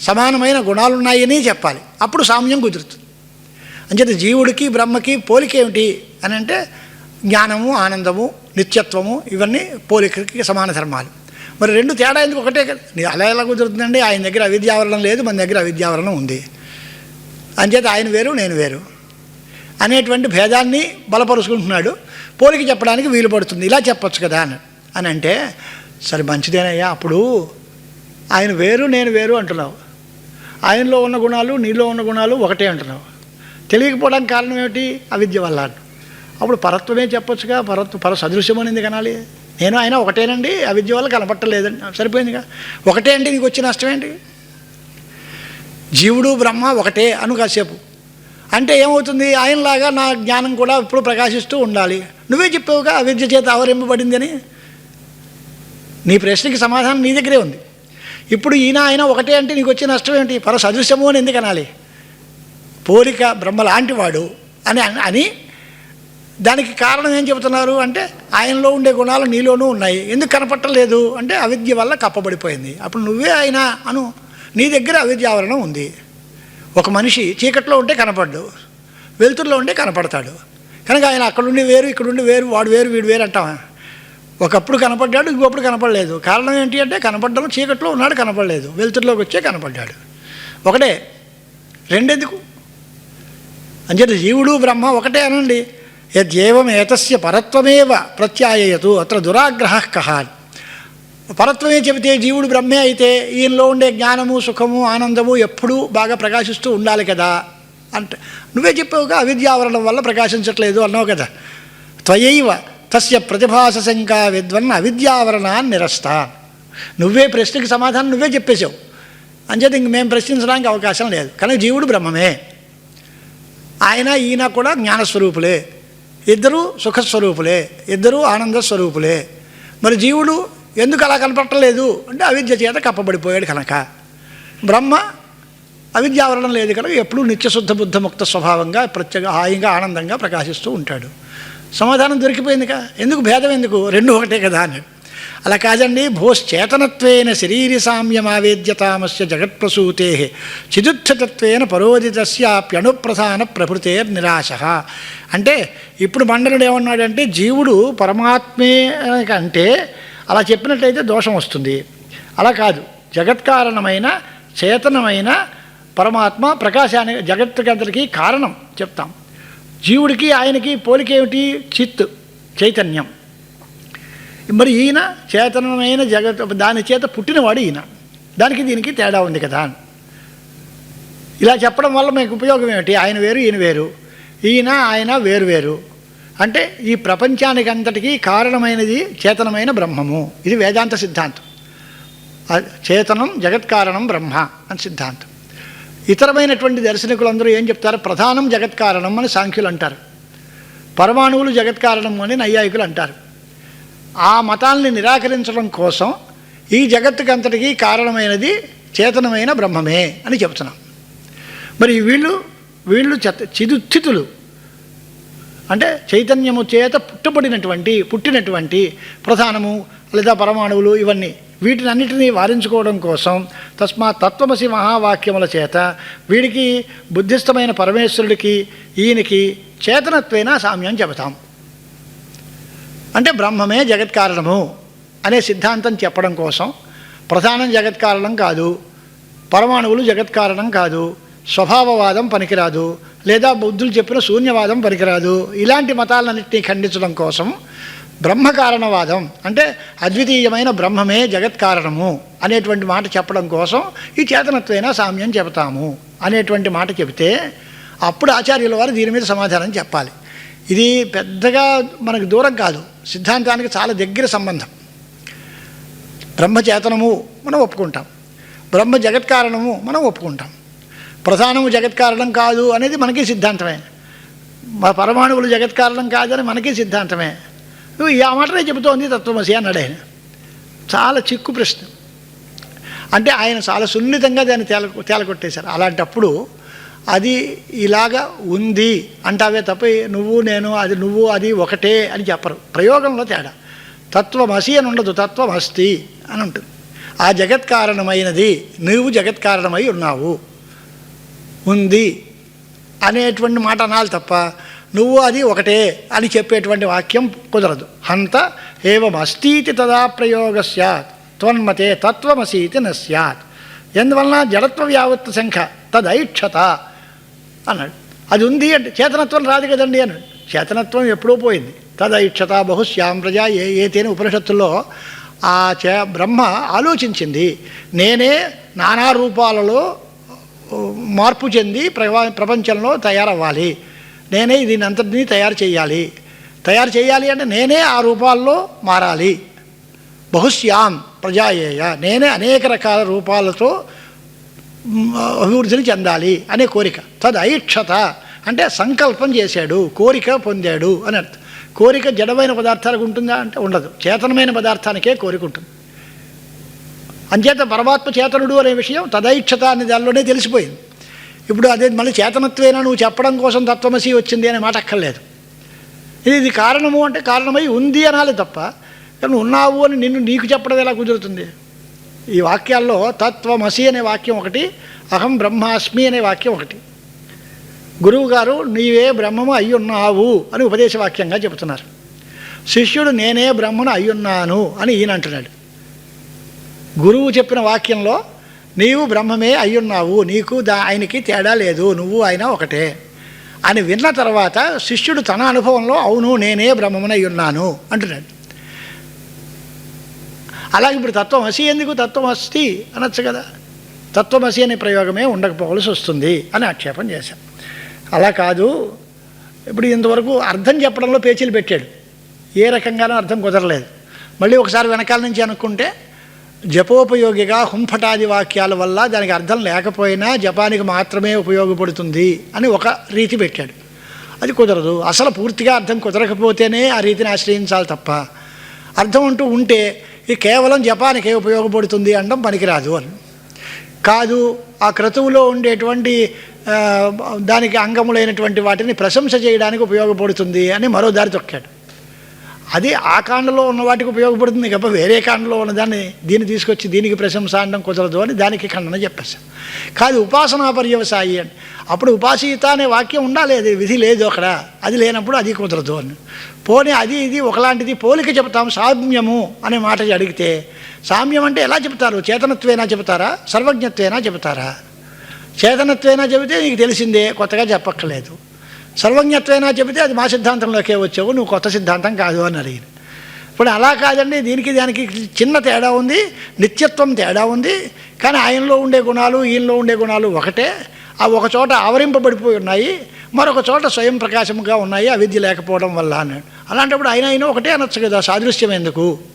సమానమైన గుణాలున్నాయని చెప్పాలి. అప్పుడు సామ్యం కుదురుతుంది. అంచేత జీవుడికి బ్రహ్మకి పోలిక ఏమిటి అని అంటే జ్ఞానము ఆనందము నిత్యత్వము ఇవన్నీ పోలికకి సమాన ధర్మాలు. మరి రెండు తేడా ఎందుకు ఒకటే? అలా ఎలా కుదురుతుందండి? ఆయన దగ్గర అవిద్యావరణం లేదు మన దగ్గర అవిద్యావరణం ఉంది. అంచేత ఆయన వేరు నేను వేరు అనేటువంటి భేదాన్ని బలపరుచుకుంటున్నాడు. పోలిక చెప్పడానికి వీలు పడుతుంది. ఇలా చెప్పొచ్చు కదా అని. అని అంటే సరే మంచిదేనయ్యా అప్పుడు ఆయన వేరు నేను వేరు అంటున్నావు. ఆయనలో ఉన్న గుణాలు నీలో ఉన్న గుణాలు ఒకటే అంటున్నావు. తెలియకపోవడానికి కారణం ఏమిటి? అవిద్య వల్ల అప్పుడు పరత్వమే చెప్పొచ్చుగా పరత్వ పర సదృశ్యం అనేది కనాలి. నేను ఆయన ఒకటేనండి అవిద్య వల్ల కనపట్టలేదండి. సరిపోయిందిగా? ఒకటే అంటే నీకు వచ్చిన నష్టం ఏంటి? జీవుడు బ్రహ్మ ఒకటే అను కాసేపు. అంటే ఏమవుతుంది? ఆయనలాగా నా జ్ఞానం కూడా ఇప్పుడు ప్రకాశిస్తూ ఉండాలి. నువ్వే చెప్పావుగా అవిద్య చేత ఆవరింపబడింది నీ ప్రశ్నకి సమాధానం నీ దగ్గరే ఉంది. ఇప్పుడు ఈయన ఆయన ఒకటే అంటే నీకు వచ్చే నష్టం ఏంటి? పర సదృశ్యము అని ఎందుకు అనాలి? పోలిక బ్రహ్మ లాంటివాడు అని అని దానికి కారణం ఏం చెబుతున్నారు అంటే ఆయనలో ఉండే గుణాలు నీలోనూ ఉన్నాయి. ఎందుకు కనపట్టలేదు? అంటే అవిద్య వల్ల కప్పబడిపోయింది. అప్పుడు నువ్వే ఆయన అను. నీ దగ్గర అవిద్య ఆవరణం ఉంది. ఒక మనిషి చీకట్లో ఉంటే కనపడ్డు వెలుతురులో ఉంటే కనపడతాడు. కనుక ఆయన అక్కడుండి వేరు ఇక్కడుండి వేరు వాడు వేరు వీడు వేరు అంటావా? ఒకప్పుడు కనపడ్డాడు ఇంకొప్పుడు కనపడలేదు. కారణం ఏంటి అంటే కనపడ్డం చీకట్లో ఉన్నాడు కనపడలేదు. వెలుతురులోకి వచ్చే కనపడ్డాడు. ఒకటే రెండెందుకు? అంచేత జీవుడు బ్రహ్మ ఒకటే అనండి. యద్యేవం ఏతస్య పరత్వమేవ ప్రత్యాయయతు అత్ర దురాగ్రహ కహ. పరత్వమే చెబితే జీవుడు బ్రహ్మే అయితే ఈయనలో ఉండే జ్ఞానము సుఖము ఆనందము ఎప్పుడూ బాగా ప్రకాశిస్తూ ఉండాలి కదా. అంటే నువ్వే చెప్పావుగా అవిద్యావరణం వల్ల ప్రకాశించట్లేదు అన్నావు కదా. త్వయైవ తస్య ప్రతిభాస శంకా విద్వన్ అవిద్యావరణాన్ని నిరస్తా నువ్వే ప్రశ్నకి సమాధానం నువ్వే చెప్పేశావు. అంచేత ఇంక మేము ప్రశ్నించడానికి అవకాశం లేదు. కానీ జీవుడు బ్రహ్మమే. ఆయన ఈయన కూడా జ్ఞానస్వరూపులే. ఇద్దరూ సుఖస్వరూపులే. ఇద్దరూ ఆనంద స్వరూపులే మరి జీవుడు ఎందుకు అలా కనపడలేదు అంటే అవిద్య చేత కప్పబడిపోయాడు కనుక. బ్రహ్మ అవిద్యావరణం లేదు కనుక ఎప్పుడూ నిత్యశుద్ధ బుద్ధముక్త స్వభావంగా ప్రత్యేక హాయిగా ఆనందంగా ప్రకాశిస్తూ ఉంటాడు. సమాధానం దొరికిపోయిందిగా. ఎందుకు భేదం ఎందుకు? రెండు ఒకటే కదా అని. అలా కాదండి భోశ్చేతనత్వేన శరీర సామ్యమావేద్యతామస్య జగత్ప్రసూతే చిదుత్థతత్వేన పరోదితస్యాప్యణుప్రధాన ప్రభృతేర్ నిరాశ. అంటే ఇప్పుడు మండనుడు ఏమన్నాడంటే జీవుడు పరమాత్మే కంటే అలా చెప్పినట్లయితే దోషం వస్తుంది. అలా కాదు జగత్కారణమైన చేతనమైన పరమాత్మ ప్రకాశానికి జగత్తుకంతటికి కారణం చెప్తాం. జీవుడికి ఆయనకి పోలికేమిటి? చిత్ చైతన్యం. మరి ఈయన చేతనమైన జగత్ దాని చేత పుట్టినవాడు ఈయన. దానికి దీనికి తేడా ఉంది కదా. ఇలా చెప్పడం వల్ల మీకు ఉపయోగం ఏమిటి? ఆయన వేరు ఈయన వేరు. ఈయన ఆయన వేరు వేరు. అంటే ఈ ప్రపంచానికి అంతటికీ కారణమైనది చేతనమైన బ్రహ్మము. ఇది వేదాంత సిద్ధాంతం. చేతనం చేతనం జగత్కారణం బ్రహ్మ అని సిద్ధాంతం. ఇతరమైనటువంటి దర్శనికులందరూ ఏం చెప్తారు? ప్రధానం జగత్కారణం అని సాంఖ్యులు అంటారు. పరమాణువులు జగత్కారణం అని నైయాయికులు అంటారు. ఆ మతాల్ని నిరాకరించడం కోసం ఈ జగత్తుకంతటికీ కారణమైనది చేతనమైన బ్రహ్మమే అని చెప్తున్నాం మరి వీళ్ళు వీళ్ళు చెత్త చిదుత్థితులు అంటే చైతన్యము చేత పుట్టబడినటువంటి పుట్టినటువంటి ప్రధానము లేదా పరమాణువులు ఇవన్నీ. వీటినన్నిటినీ వారించుకోవడం కోసం తస్మాత్ తత్వమసి మహావాక్యముల చేత వీడికి బుద్ధిస్థమైన పరమేశ్వరుడికి ఈయనకి చేతనత్వేన సామ్యం చెబుతాం. అంటే బ్రహ్మమే జగత్కారణము అనే సిద్ధాంతం చెప్పడం కోసం ప్రధానం జగత్కారణం కాదు పరమాణువులు జగత్కారణం కాదు స్వభావవాదం పనికిరాదు లేదా బుద్ధులు చెప్పిన శూన్యవాదం పనికిరాదు ఇలాంటి మతాలన్నింటినీ ఖండించడం కోసం బ్రహ్మకారణవాదం అంటే అద్వితీయమైన బ్రహ్మమే జగత్కారణము అనేటువంటి మాట చెప్పడం కోసం ఈ చేతనత్వైన సామ్యం చెబుతాము అనేటువంటి మాట చెబితే అప్పుడు ఆచార్యుల వారు దీని మీద సమాధానం చెప్పాలి. ఇది పెద్దగా మనకు దూరం కాదు సిద్ధాంతానికి చాలా దగ్గర సంబంధం. బ్రహ్మచేతనము మనం ఒప్పుకుంటాం బ్రహ్మ జగత్కారణము మనం ఒప్పుకుంటాం. ప్రధానము జగత్కారణం కాదు అనేది మనకి సిద్ధాంతమే. మా పరమాణువులు జగత్కారణం కాదని మనకి సిద్ధాంతమే. నువ్వు ఆ మాటనే చెబుతోంది తత్వమసి అన్నాడు ఆయన. చాలా చిక్కు ప్రశ్న. అంటే ఆయన చాలా సున్నితంగా దాన్ని తేల తేలకొట్టేశారు అలాంటప్పుడు అది ఇలాగా ఉంది అంటావే తప్ప నువ్వు నేను అది నువ్వు అది ఒకటే అని చెప్పరు. ప్రయోగంలో తేడా. తత్వమసి అని ఉండదు తత్వమస్తి అని ఉంటుంది. ఆ జగత్ కారణమైనది నువ్వు జగత్ కారణమై ఉన్నావు. ఉంది అనేటువంటి మాట అనాలి తప్ప నువ్వు అది ఒకటే అని చెప్పేటువంటి వాక్యం కుదరదు. హంత ఏవమస్తీతి తదా ప్రయోగ సత్ త్వన్మతే తత్వమసీతి న స్యాత్. ఎందువలన జడత్వ యావత్తు సంఖ్య తదైక్షత అన్నాడు. అది ఉంది అంటే చేతనత్వం రాదు కదండి అన్నాడు. చేతనత్వం ఎప్పుడూ పోయింది. తదైక్షత బహుశ్యాం ప్రజ ఏ ఏతేని ఉపనిషత్తుల్లో ఆ చే బ్రహ్మ ఆలోచించింది. నేనే నానా రూపాలలో మార్పు చెంది ప్రపంచంలో తయారవ్వాలి. నేనే దీని అంతటినీ తయారు చేయాలి. తయారు చేయాలి అంటే నేనే ఆ రూపాల్లో మారాలి. బహుశ్యాం ప్రజాయేయ. నేనే అనేక రకాల రూపాలతో అభివృద్ధిని చెందాలి అనే కోరిక. తద్ ఐక్షత అంటే సంకల్పం చేశాడు కోరిక పొందాడు అని అర్థం. కోరిక జడమైన పదార్థాలకు ఉంటుందా అంటే ఉండదు. చేతనమైన పదార్థానికే కోరిక ఉంటుంది. అంచేత పరమాత్మ చేతనుడు అనే విషయం తదైక్షత అనే దానిలోనే తెలిసిపోయింది. ఇప్పుడు అదే మళ్ళీ చేతనత్వేనా నువ్వు చెప్పడం కోసం తత్వమసి వచ్చింది అనే మాట అక్కర్లేదు. ఇది ఇది కారణము అంటే కారణమై ఉంది అనాలి తప్ప కానీ ఉన్నావు అని నిన్ను నీకు చెప్పడం ఎలా కుదురుతుంది? ఈ వాక్యాల్లో తత్వమసి అనే వాక్యం ఒకటి అహం బ్రహ్మాస్మి అనే వాక్యం ఒకటి. గురువు గారు నీవే బ్రహ్మము అయ్యున్నావు అని ఉపదేశ వాక్యంగా చెబుతున్నారు. శిష్యుడు నేనే బ్రహ్మను అయ్యున్నాను అని ఈయన అంటున్నాడు గురువు చెప్పిన వాక్యంలో నీవు బ్రహ్మమే అయ్యున్నావు నీకు దా ఆయనకి తేడా లేదు నువ్వు ఆయన ఒకటే అని విన్న తర్వాత శిష్యుడు తన అనుభవంలో అవును నేనే బ్రహ్మమునై ఉన్నాను అంటున్నాడు. అలాగే ఇప్పుడు తత్వమసి ఎందుకు తత్వమస్తి అనొచ్చు కదా. తత్వమసి అనే ప్రయోగమే ఉండకపోవలసి వస్తుంది అని ఆక్షేపం చేశాం. అలా కాదు ఇప్పుడు ఇంతవరకు అర్థం చెప్పడంలో పేచీలు పెట్టాడు. ఏ రకంగానూ అర్థం కుదరలేదు. మళ్ళీ ఒకసారి వెనకాల నుంచి అనుకుంటే జపోపయోగిగా హుంఫటాది వాక్యాల వల్ల దానికి అర్థం లేకపోయినా జపానికి మాత్రమే ఉపయోగపడుతుంది అని ఒక రీతి పెట్టాడు. అది కుదరదు. అసలు పూర్తిగా అర్థం కుదరకపోతేనే ఆ రీతిని ఆశ్రయించాలి తప్ప. అర్థం అంటూ ఉంటే ఇది కేవలం జపానికే ఉపయోగపడుతుంది అనడం పనికిరాదు అని. కాదు ఆ క్రతువులో ఉండేటువంటి దానికి అంగములైనటువంటి వాటిని ప్రశంస చేయడానికి ఉపయోగపడుతుంది అని మరో దారి తొక్కాడు. అది ఆ కాండలో ఉన్న వాటికి ఉపయోగపడుతుంది తప్ప వేరే కాండలో ఉన్నదాన్ని దీన్ని తీసుకొచ్చి దీనికి ప్రశంస అనడం కుదరదు అని దానికి ఖండన చెప్పేస్తాను కాదు ఉపాసనా పర్యవసాయి అని. అప్పుడు ఉపాసీత అనే వాక్యం ఉండాలి అది విధి లేదు అక్కడ. అది లేనప్పుడు అది కుదరదు అని. పోనీ అది ఇది ఒకలాంటిది పోలిక చెప్తాం సామ్యము అనే మాట అడిగితే సామ్యం అంటే ఎలా చెప్తారు చేతనత్వేనా చెబుతారా? సర్వజ్ఞత్వేనా చెబుతారా? చేతనత్వేనా చెబితే నీకు తెలిసిందే కొత్తగా చెప్పక్కర్లేదు. సర్వజ్ఞత్వైనా చెబితే అది మా సిద్ధాంతంలోకే వచ్చావు నువ్వు కొత్త సిద్ధాంతం కాదు అని అడిగింది. ఇప్పుడు అలా కాదండి దీనికి దానికి చిన్న తేడా ఉంది నిత్యత్వం తేడా ఉంది కానీ ఆయనలో ఉండే గుణాలు ఈయనలో ఉండే గుణాలు ఒకటే. ఆ ఒక చోట ఆవరింపబడిపోయి ఉన్నాయి మరొక చోట స్వయం ప్రకాశముగా ఉన్నాయి అవిద్య లేకపోవడం వల్ల అన్నాడు. అలాంటప్పుడు ఆయన అయినా ఒకటే అనొచ్చు కదా సాదృశ్యం ఎందుకు?